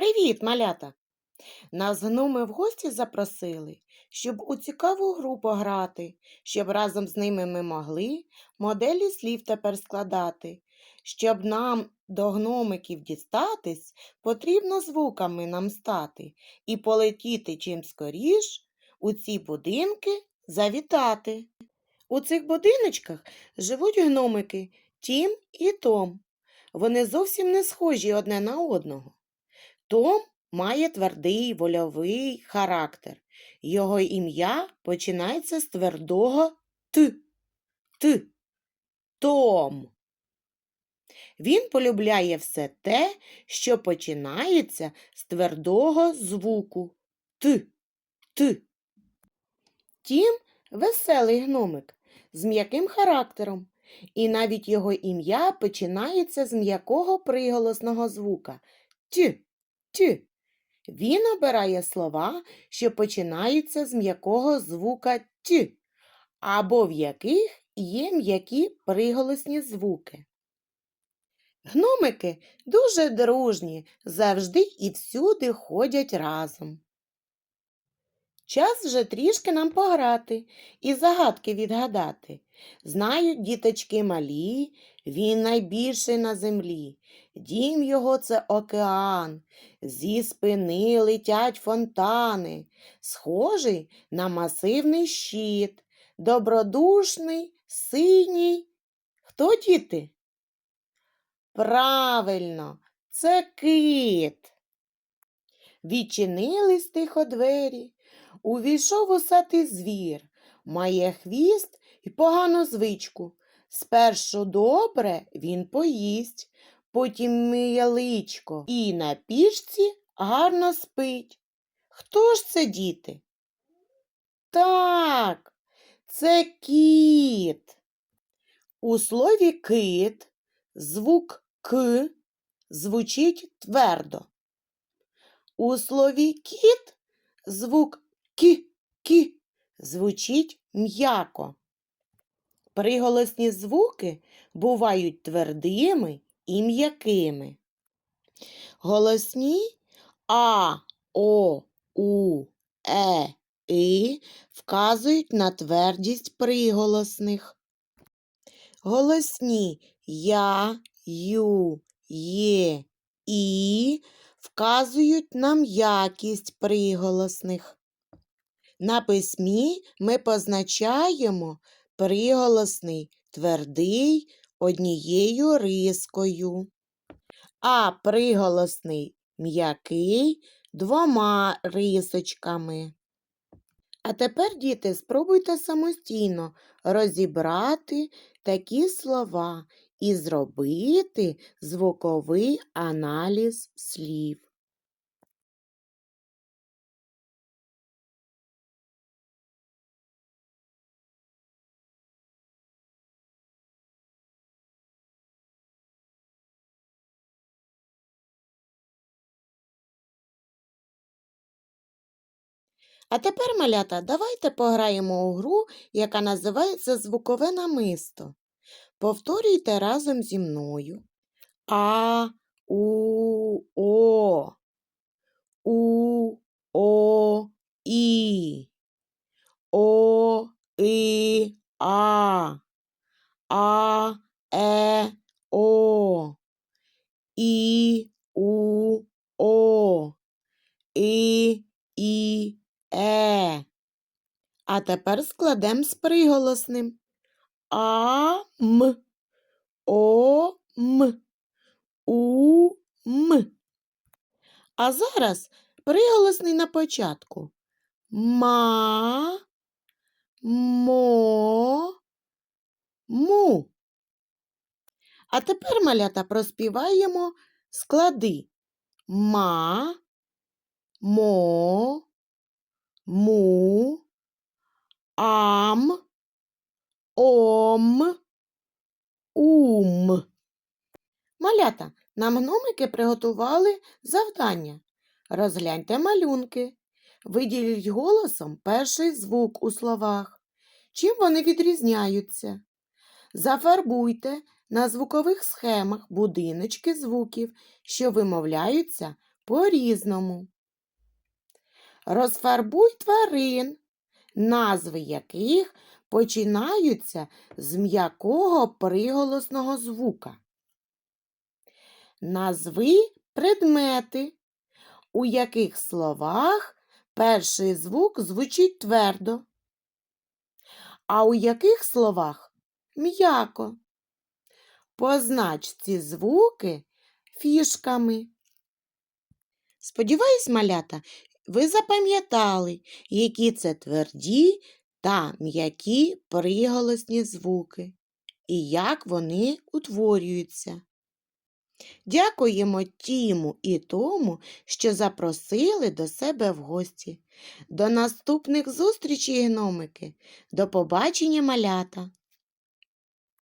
Привіт, малята! Нас гноми в гості запросили, щоб у цікаву гру пограти, щоб разом з ними ми могли моделі слів тепер складати. Щоб нам до гномиків дістатись, потрібно звуками нам стати і полетіти чим скоріш у ці будинки завітати. У цих будиночках живуть гномики Тім і Том. Вони зовсім не схожі одне на одного. Том має твердий вольовий характер. Його ім'я починається з твердого Т. Т. Том. Він полюбляє все те, що починається з твердого звуку Т. Т. Тім веселий гномик з м'яким характером, і навіть його ім'я починається з м'якого приголосного звука Т. Т. Він обирає слова, що починаються з м'якого звука Т, або в яких є м'які приголосні звуки. Гномики дуже дружні, завжди і всюди ходять разом. Час вже трішки нам пограти і загадки відгадати. Знають діточки малі, він найбільший на землі. Дім його це океан, зі спини летять фонтани, схожий на масивний щит, добродушний, синій. Хто діти? Правильно, це кит. Відчинились тихо двері, увійшов усатий звір, має хвіст і погану звичку. Спершу добре він поїсть, потім миє і на пічці гарно спить. Хто ж це діти? Так, це кіт. У слові кит звук К звучить твердо. У слові кіт звук Кі, кі звучить м'яко. Приголосні звуки бувають твердими і м'якими. Голосні А, О, У, Е, І вказують на твердість приголосних. Голосні Я, Ю, Є, І вказують на м'якість приголосних. На письмі ми позначаємо приголосний твердий однією рискою, а приголосний м'який двома рисочками. А тепер, діти, спробуйте самостійно розібрати такі слова і зробити звуковий аналіз слів. А тепер, малята, давайте пограємо у гру, яка називається звукове намисто. Повторюйте разом зі мною. А, у, о, у, о, і, о, і, а, а, е, о, і, у, о, і, і, Е. А тепер складемо з приголосним. А м, О м, У м. А зараз приголосний на початку. Ма, мо, му. А тепер, малята, проспіваємо склади. Ма, мо, му, ам, ом, ум. Малята, нам гномики приготували завдання. Розгляньте малюнки. Виділіть голосом перший звук у словах. Чим вони відрізняються? Зафарбуйте на звукових схемах будиночки звуків, що вимовляються по-різному. Розфарбуй тварин, назви яких починаються з м'якого приголосного звука. Назви предмети, у яких словах перший звук звучить твердо, а у яких словах м'яко. Познач ці звуки фішками. Сподіваюсь, малята, ви запам'ятали, які це тверді та м'які приголосні звуки і як вони утворюються. Дякуємо Тіму і тому, що запросили до себе в гості. До наступних зустрічей, гномики. До побачення, малята!